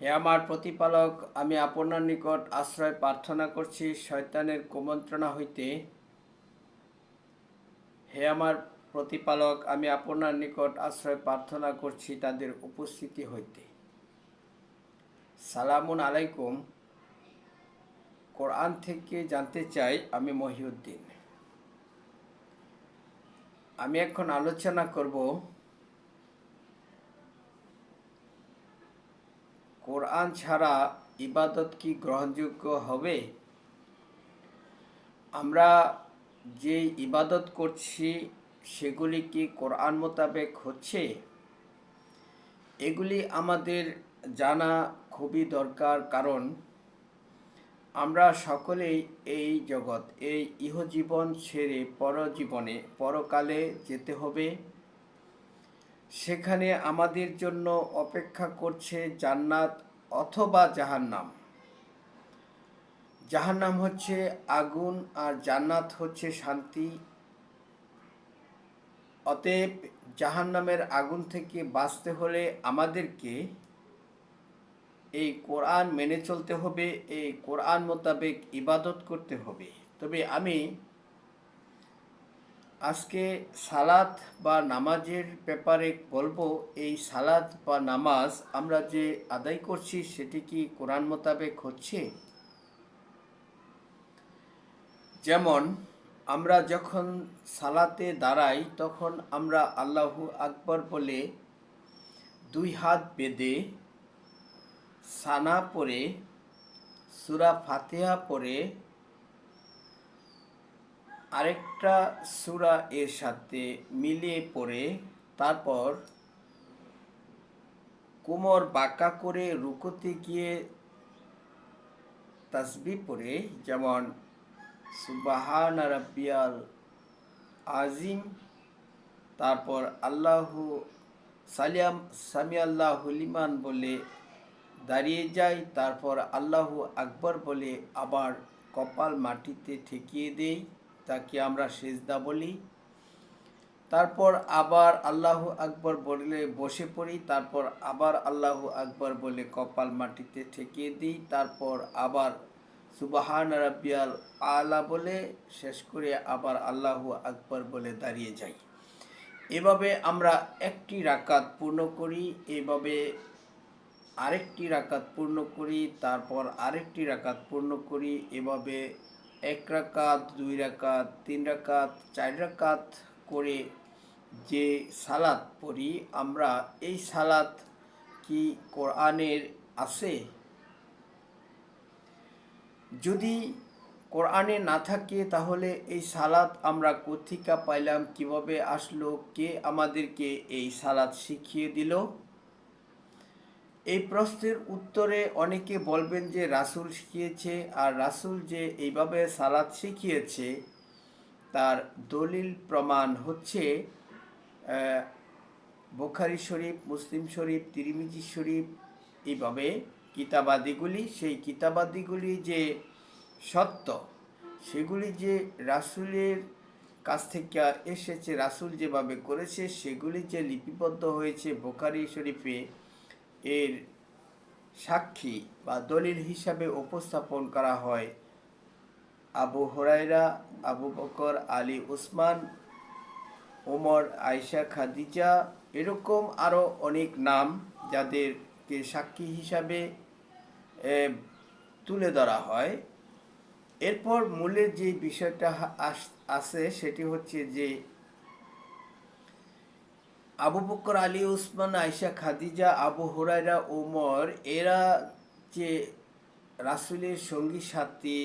হে আমার প্রতিপালক, আমি আপনার নিকট আশ্রয় প্রার্থনা করছি, শয়তানের কুমন্ত্রণা হইতে। হে আমার প্রতিপালক, আমি আপনার নিকট আশ্রয় প্রার্থনা করছি তাদের উপস্থিতি হইতে। সালামুন আলাইকুম। কোরআন থেকে জানতে চাই আমি মহিউদ্দিন। আমি এখন আলোচনা করব কোরআন ছাড়া ইবাদত কি গ্রহণযোগ্য হবে? আমরা যে ইবাদত করছি, সেগুলি কি কোরআন মোতাবেক হচ্ছে? এগুলি আমাদের জানা খুবই দরকার, কারণ আমরা সকলেই এই জগৎ, এই ইহজীবন ছেড়ে পরজীবনে, পরকালে যেতে হবে। সেখানে আমাদের জন্য অপেক্ষা করছে জান্নাত অথবা জাহান্নাম। জাহান্নাম হচ্ছে আগুন আর জান্নাত হচ্ছে শান্তি। অতএব জাহান্নামের আগুন থেকে বাঁচতে হলে আমাদেরকে এই কোরআন মেনে চলতে হবে, এই কোরআন মোতাবেক ইবাদত করতে হবে। তবে আমি আজকে সালাত বা নামাজের ব্যাপারে বলব। এই সালাত বা নামাজ আমরা যে আদায় করছি সেটি কি কোরআন মোতাবেক হচ্ছে? যেমন, আমরা যখন সালাতে দাঁড়াই তখন আমরা আল্লাহু আকবর বলে দুই হাত বেঁধে সানা পরে, সুরা ফাতেহা পরে আরেকটা সুরা এর সাথে মিলিয়ে পড়ে, তারপর কোমর বাঁকা করে রুকোতে গিয়ে তাসবি পড়ে, যেমন, সুবাহান রাব্বিয়াল আজিম তারপর আল্লাহু সালিয়াম সামি আল্লাহ লিমান বলে দাঁড়িয়ে যায়, তারপর আল্লাহু আকবর বলে আবার কপাল মাটিতে ঠেকিয়ে দেই তাকে আমরা সেজদা বলি। তারপর আবার আল্লাহ আকবর বলে বসে পড়ি, তারপর আবার আল্লাহ আকবর বলে কপাল মাটিতে ঠেকিয়ে দিই, তারপর আবার সুবাহান রাব্বিয়াল আলা বলে শেষ করে আবার আল্লাহ আকবর বলে দাঁড়িয়ে যাই। এভাবে আমরা একটি রাকাত পূর্ণ করি, এভাবে আরেকটি রাকাত পূর্ণ করি, তারপর আরেকটি রাকাত পূর্ণ করি, এভাবে এক রাকাত, দুই রাকাত, তিন রাকাত, চার রাকাত করে যে সালাত পড়ি, আমরা এই সালাত কি কোরআনের আছে? যদি কোরআনে না থাকে, তাহলে এই সালাত আমরা কোথিকা পাইলাম? কীভাবে আসলো? কে আমাদেরকে এই সালাত শিখিয়ে দিল? এই প্রশ্নের উত্তরে অনেকে বলবেন যে রাসুল শিখিয়েছে আর রাসুল যে এইভাবে সালাদ শিখিয়েছে, তার দলিল প্রমাণ হচ্ছে বোখারি শরীফ, মুসলিম শরীফ, তিরিমিজি শরীফ, এইভাবে কিতাবাদিগুলি, সেই কিতাবাদিগুলি যে সত্য, সেগুলি যে রাসুলের কাছ থেকে এসেছে, রাসুল যেভাবে করেছে, সেগুলি যে লিপিবদ্ধ হয়েছে বোখারি শরীফে এর সাক্ষী বা দলিল হিসাবে উপস্থাপন করা হয়। আবু হরাইরা আবু বকর, আলী উসমান ওমর আয়সা খাদিজা এরকম আরও অনেক নাম যাদেরকে সাক্ষী হিসাবে তুলে ধরা হয়। এরপর মূলের যে বিষয়টা আস, আছে সেটি হচ্ছে যে আবু বকর, আলী, উসমান আয়সা খাদিজা, আবু হুরাইরা ওমর এরা যে রাসুলের সঙ্গী সাথী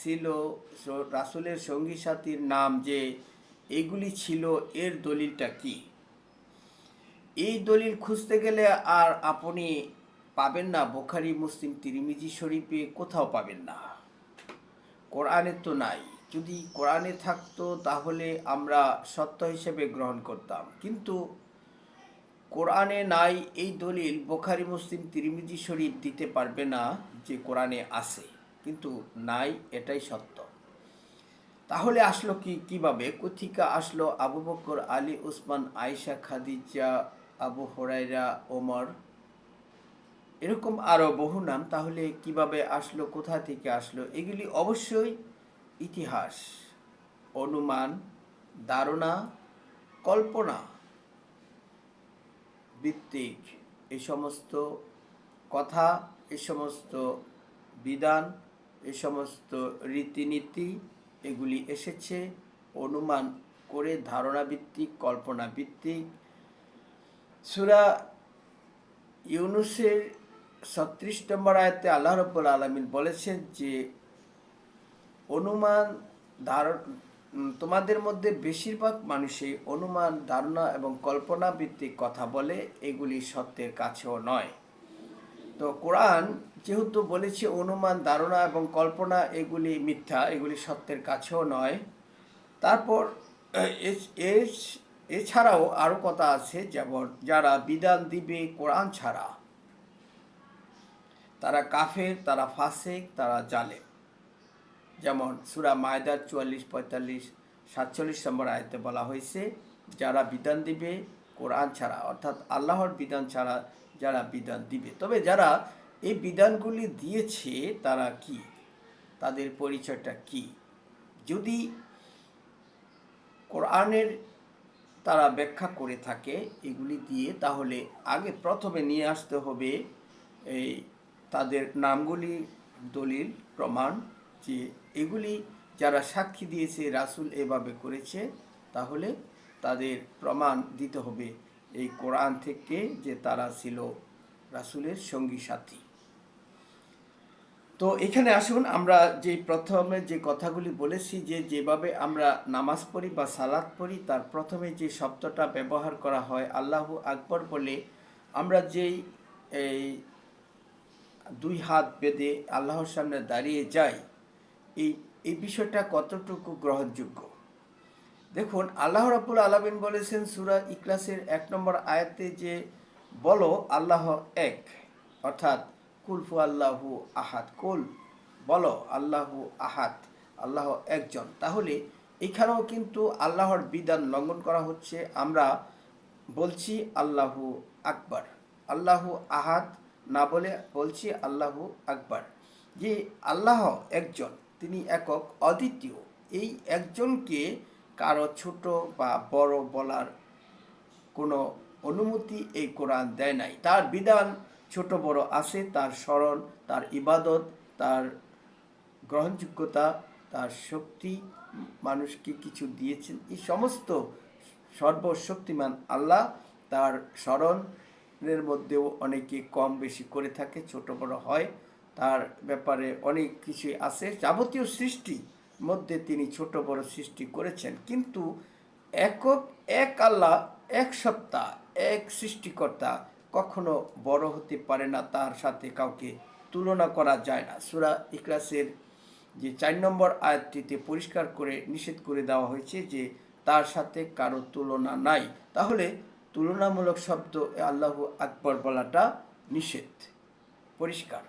ছিল রাসুলের সঙ্গী সাথীর নাম যে এগুলি ছিল, এর দলিলটা কি? এই দলিল খুঁজতে গেলে আর আপনি পাবেন না। বোখারি, মুসলিম, তিরিমিজি শরীফে কোথাও পাবেন না। কোরআনে তো নাই। যদি কোরআনে থাকতো, তাহলে আমরা সত্য হিসেবে গ্রহণ করতাম। কিন্তু কোরআনে নাই এই দলিল, বোখারি, মুসলিম, তিরিমিজি শরীফ দিতে পারবে না যে কোরআনে আছে। কিন্তু নাই এটাই সত্য। তাহলে আসলো কি, কীভাবে? কথিকা আসলো আবু বকর, আলী, উসমান আয়সা খাদিজা, আবু হরাইরা ওমর? এরকম আরও বহু নাম। তাহলে কীভাবে আসলো, কোথা থেকে আসলো? এগুলি অবশ্যই ইতিহাস, অনুমান, ধারণা, কল্পনা ভিত্তিক এ সমস্ত কথা, এ সমস্ত বিধান, এ সমস্ত রীতিনীতি, এগুলি এসেছে অনুমান করে ধারণা ভিত্তিক, কল্পনা ভিত্তিক। সুরা ইউনুসের ছত্রিশ নম্বর আয়তে আল্লাহ রব্বুল আলমিন বলেছেন যে অনুমান ধারণ তোমাদের মধ্যে বেশিরভাগ মানুষই অনুমান, ধারণা এবং কল্পনা ভিত্তিক কথা বলে, এগুলি সত্যের কাছেও নয়। তো কোরআন যেহেতু বলেছে অনুমান, ধারণা এবং কল্পনা, এগুলি মিথ্যা, এগুলি সত্যের কাছেও নয়। তারপর এছাড়াও আরও কথা আছে, যেমন যারা বিধান দিবে কোরআন ছাড়া, তারা কাফের, তারা ফাসেক, তারা জালেম। যেমন সুরা মায়দার চুয়াল্লিশ, পঁয়তাল্লিশ, সাতচল্লিশ নম্বর আয়তে বলা হয়েছে, যারা বিধান দিবে কোরআন ছাড়া, অর্থাৎ আল্লাহর বিধান ছাড়া যারা বিধান দিবে। তবে যারা এই বিধানগুলি দিয়েছে, তারা কি? তাদের পরিচয়টা কি? যদি কোরআনের তারা ব্যাখ্যা করে থাকে এগুলি দিয়ে, তাহলে আগে প্রথমে নিয়ে আসতে হবে এই তাদের নামগুলি, দলিল, প্রমাণ যে এগুলি যারা সাক্ষী দিয়েছে, রাসূল এভাবে করেছে, তাহলে তাদের প্রমাণ দিতে হবে এই কোরআন থেকে যে তারা ছিল রাসূলের সঙ্গী সাথী। তো এখানে আসুন, আমরা যে প্রথমে যে কথাগুলি বলেছি যে যেভাবে আমরা নামাজ পড়ি বা সালাত পড়ি, তার প্রথমে যে শব্দটা ব্যবহার করা হয় আল্লাহু আকবর বলে, আমরা যেই এই দুই হাত বেঁধে আল্লাহর সামনে দাঁড়িয়ে যাই এই এই বিষয়টা কতটুকু গ্রহণযোগ্য? দেখুন, আল্লাহ রাবুল আলমিন বলেছেন সুরা ইকলাসের এক নম্বর আয়াতে যে, বলো আল্লাহ এক, অর্থাৎ কুলফু আল্লাহু আহাত কুল বলো আল্লাহু আহাত আল্লাহ একজন। তাহলে এখানেও কিন্তু আল্লাহর বিধান লঙ্ঘন করা হচ্ছে। আমরা বলছি আল্লাহু আকবার, আল্লাহু আহাত না বলে বলছি আল্লাহু আকবার। যে আল্লাহ একজন তিনি একক অদ্বিতীয়। এই একজনকে কারও ছোট বা বড় বলার কোনো অনুমতি এই কোরআন দেয় নাই। তার বিধান, ছোট বড় আছে, তার স্মরণ, তার ইবাদত, তার গ্রহণযোগ্যতা, তার শক্তি, মানুষকে কিছু দিয়েছেন। এই সমস্ত সর্বশক্তিমান আল্লাহ তার স্মরণের মধ্যেও অনেকে কম বেশি করে থাকে, ছোট বড় হয়। তার ব্যাপারে অনেক কিছুই আছে। যাবতীয় সৃষ্টি মধ্যে তিনি ছোট বড় সৃষ্টি করেছেন। কিন্তু একক, এক আল্লাহ, এক সত্তা, এক সৃষ্টিকর্তা কখনো বড় হতে পারে না, তার সাথে কাউকে তুলনা করা যায় না। সুরা ইকলাসের যে চার নম্বর আয়াতটিতে পরিষ্কার করে, নিষেধ করে দেওয়া হয়েছে যে তার সাথে কারও তুলনা নাই। তাহলে তুলনামূলক শব্দ আল্লাহ আকবর বলাটা নিষেধ, পরিষ্কার।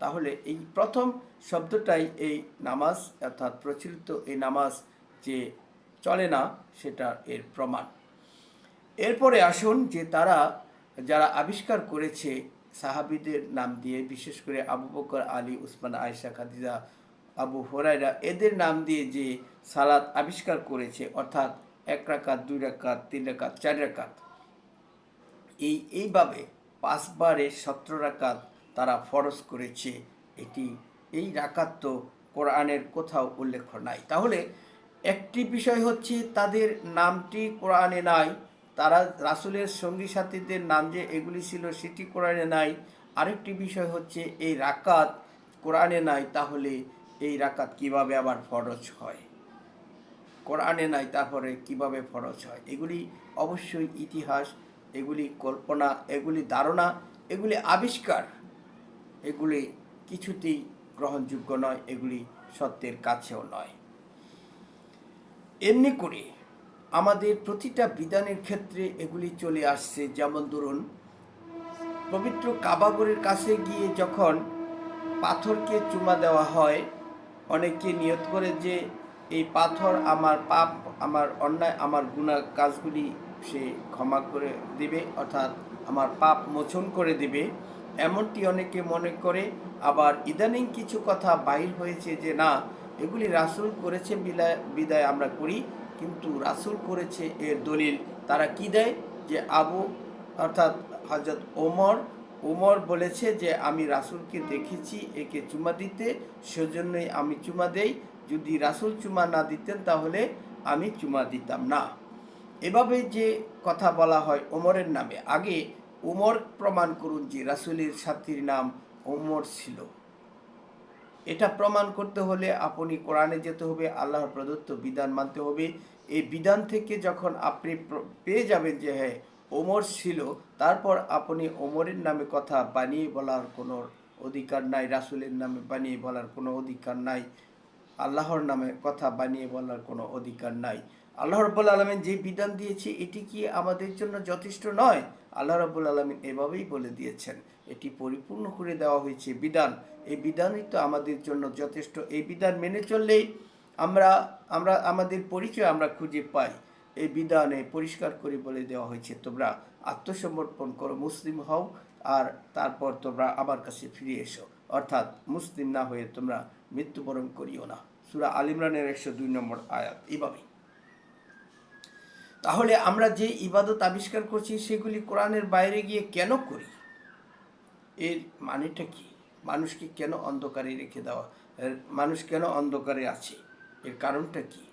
তাহলে এই প্রথম শব্দটাই এই নামাজ অর্থাৎ প্রচলিত এই নামাজ যে চলে না, সেটা এর প্রমাণ। এরপরে আসুন যে তারা, যারা আবিষ্কার করেছে সাহাবিদের নাম দিয়ে, বিশেষ করে আবু বকর, আলী, উসমান আয়সা খাদিজা, আবু হরাইরা এদের নাম দিয়ে যে সালাত আবিষ্কার করেছে, অর্থাৎ এক রাকাত, দুই রাকাত, তিন রাকাত, চার রাকাত। এই, এইভাবে পাঁচবারে সতেরো রাকাত তারা ফরজ করেছে এটি। এই রাকাত তো কোরআনের কোথাও উল্লেখ নাই। তাহলে একটি বিষয় হচ্ছে তাদের নামটি কোরআনে নাই, তারা রাসুলের সঙ্গী সাথীদের নাম যে এগুলি ছিল সেটি কোরআনে নাই। আরেকটি বিষয় হচ্ছে এই রাকাত কোরআনে নাই, তাহলে এই রাকাত কীভাবে আবার ফরজ হয়? কোরআনে নাই, তারপরে কীভাবে ফরজ হয়? এগুলি অবশ্যই ইতিহাস, এগুলি কল্পনা, এগুলি ধারণা, এগুলি আবিষ্কার। এগুলি কিছুতেই গ্রহণযোগ্য নয়, এগুলি সত্যের কাছেও নয়। এমনি করে আমাদের প্রতিটা বিধানের ক্ষেত্রে এগুলি চলে আসছে। যেমন ধরুন, পবিত্র কাবাগরের কাছে গিয়ে যখন পাথরকে চুমা দেওয়া হয়, অনেকে নিয়ত করে যে, এই পাথর আমার পাপ, আমার অন্যায়, আমার গুণা কাজগুলি সে ক্ষমা করে দেবে, অর্থাৎ আমার পাপ মোচন করে দিবে। এমনটি অনেকে মনে করে। আবার ইদানিং কিছু কথা বাহির হয়েছে যে, না, এগুলি রাসুল করেছে বিদায় আমরা করি। কিন্তু রাসুল করেছে এর দলিল। তারা কি দেয়? যে আবু, অর্থাৎ হজরত ওমর ওমর বলেছে যে, আমি রাসুলকে দেখেছি, একে চুমা দিতে। সেজন্যই আমি চুমা দেই। যদি রাসুল চুমা না দিতেন, তাহলে আমি চুমা দিতাম না। এভাবে যে কথা বলা হয় ওমরের নামে। আগে ওমর প্রমাণ করুন যে রাসুলের সাথীর নাম ওমর ছিল। এটা প্রমাণ করতে হলে আপনি কোরআনে যেতে হবে, আল্লাহর প্রদত্ত বিধান মানতে হবে। এই বিধান থেকে যখন আপনি পেয়ে যাবেন যে হ্যাঁ ওমর ছিল, তারপর আপনি ওমরের নামে কথা বানিয়ে বলার কোনো অধিকার নাই, রাসুলের নামে বানিয়ে বলার কোনো অধিকার নাই, আল্লাহর নামে কথা বানিয়ে বলার কোনো অধিকার নাই। আল্লাহ রব্বুল আলমিন যে বিধান দিয়েছে, এটি কি আমাদের জন্য যথেষ্ট নয়? আল্লাহ রব্বুল আলমিন এভাবেই বলে দিয়েছেন, এটি পরিপূর্ণ করে দেওয়া হয়েছে বিধান। এই বিধানই তো আমাদের জন্য যথেষ্ট। এই বিধান মেনে চললেই আমরা আমরা, আমাদের পরিচয় আমরা খুঁজে পাই। এই বিধানে পরিষ্কার করে বলে দেওয়া হয়েছে, তোমরা আত্মসমর্পণ করো, মুসলিম হও, আর তারপর তোমরা আমার কাছে ফিরে এসো। অর্থাৎ মুসলিম না হয়ে তোমরা মৃত্যুবরণ করিও না। সুরা আল ইমরানের একশো দুই নম্বর আয়াত এইভাবেই তাহলে আমরা যে ইবাদত আবিষ্কার করছি, সেগুলি কোরআনের বাইরে গিয়ে কেন করি? এর মানেটা কি? মানুষকে কেন অন্ধকারে রেখে দেওয়া? মানুষ কেন অন্ধকারে আছে? এর কারণটা কি?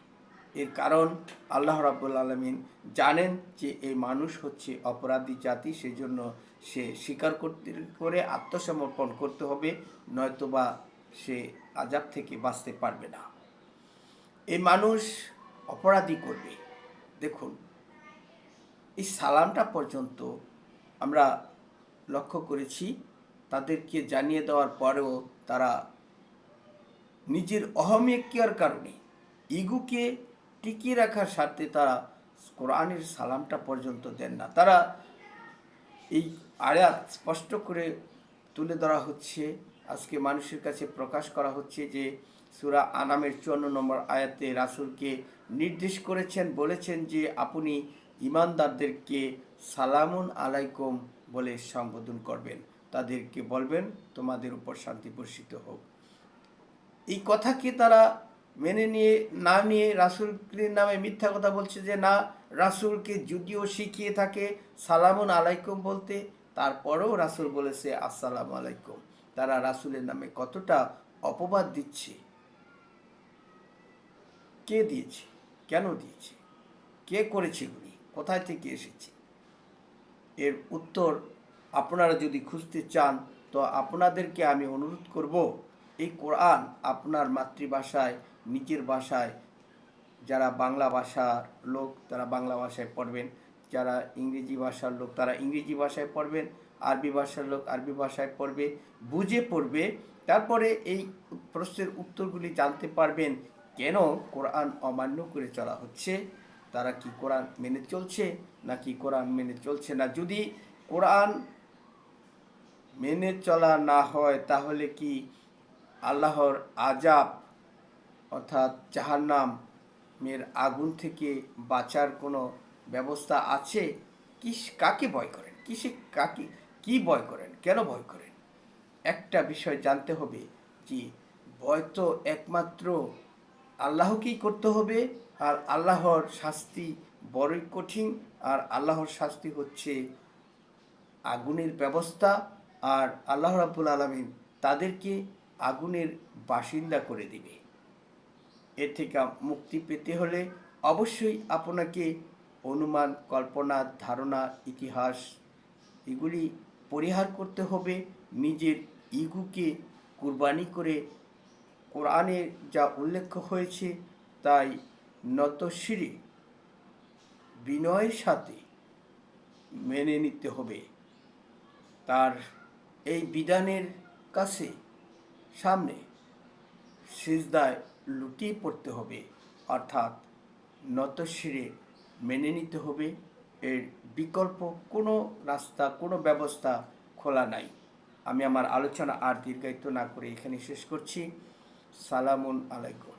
এর কারণ আল্লাহ রাব্বুল আলমিন জানেন যে এই মানুষ হচ্ছে অপরাধী জাতি সেই জন্য সে স্বীকার করতে, করে আত্মসমর্পণ করতে হবে, নয়তোবা সে আজাব থেকে বাঁচতে পারবে না। এই মানুষ অপরাধী করবে। দেখুন, এই সালামটা পর্যন্ত আমরা লক্ষ্য করেছি। তাদেরকে জানিয়ে দেওয়ার পরেও তারা নিজের অহমিয়ার কারণে ইগুকে টিকিয়ে রাখার স্বার্থে তারা কোরআনের সালামটা পর্যন্ত দেন না। তারা এই আয়াত স্পষ্ট করে তুলে ধরা হচ্ছে, আজকে মানুষের কাছে প্রকাশ করা হচ্ছে যে সুরা আনামের চুয়ান্ন নম্বর আয়াতে রাসূলকে নির্দেশ করেছেন, বলেছেন যে আপনি ইমানদারদেরকে সালামুন আলাইকুম বলে সম্বোধন করবেন। তাদেরকে বলবেন, তোমাদের উপর শান্তি বর্ষিত হোক। এই কথাকে তারা মেনে নিয়ে, না নিয়ে রাসুলের নামে মিথ্যা কথা বলছে যে, না, রাসুলকে যদিও শিখিয়ে থাকে সালামুন আলাইকুম বলতে, তারপরেও রাসুল বলেছে আসসালামু আলাইকুম। তারা রাসুলের নামে কতটা অপবাদ দিচ্ছে? কে দিয়েছে? কেন দিয়েছে? কে করেছে এগুলি? কোথায় থেকে এসেছে? এর উত্তর আপনারা যদি খুঁজতে চান, তো আপনাদেরকে আমি অনুরোধ করব, এই কোরআন আপনার মাতৃভাষায়, নিজের ভাষায়, যারা বাংলা ভাষার লোক, তারা বাংলা ভাষায় পড়বেন, যারা ইংরেজি ভাষার লোক, তারা ইংরেজি ভাষায় পড়বেন, আরবি ভাষার লোক আরবি ভাষায় পড়বে, বুঝে পড়বে, তারপরে এই প্রশ্নের উত্তরগুলি জানতে পারবেন কেন কোরআন অমান্য করে চলা হচ্ছে? তারা কি কোরআন মেনে চলছে নাকি কোরআন মেনে চলছে না? যদি কোরআন মেনে চলা না হয়, তাহলে কি আল্লাহর আজাব অর্থাৎ জাহান্নাম মের আগুন থেকে বাঁচার কোনো ব্যবস্থা আছে? কি কাকে ভয় করেন? কিসে কাকে, কি ভয় করেন? কেন ভয় করেন? একটা বিষয় জানতে হবে যে ভয় তো একমাত্র আল্লাহকেই করতে হবে, আর আল্লাহর শাস্তি বড়ই কঠিন, আর আল্লাহর শাস্তি হচ্ছে আগুনের ব্যবস্থা, আর আল্লাহ রাব্বুল আলমিন তাদেরকে আগুনের বাসিন্দা করে দিবে। এর থেকে মুক্তি পেতে হলে অবশ্যই আপনাকে অনুমান, কল্পনা, ধারণা, ইতিহাস এগুলি পরিহার করতে হবে। নিজের ইগুকে কুরবানি করে কোরআনে যা উল্লেখ হয়েছে তাই নতশিরে বিনয়ের সাথে মেনে নিতে হবে। তার এই বিধানের কাছে সামনে সিজদায় লুটিয়ে পড়তে হবে, অর্থাৎ নতশিরে মেনে নিতে হবে। এর বিকল্প কোনো রাস্তা, কোনো ব্যবস্থা খোলা নাই। আমি আমার আলোচনা আর দীর্ঘায়িত না করে এখানে শেষ করছি। সালামুন আলাইকুম।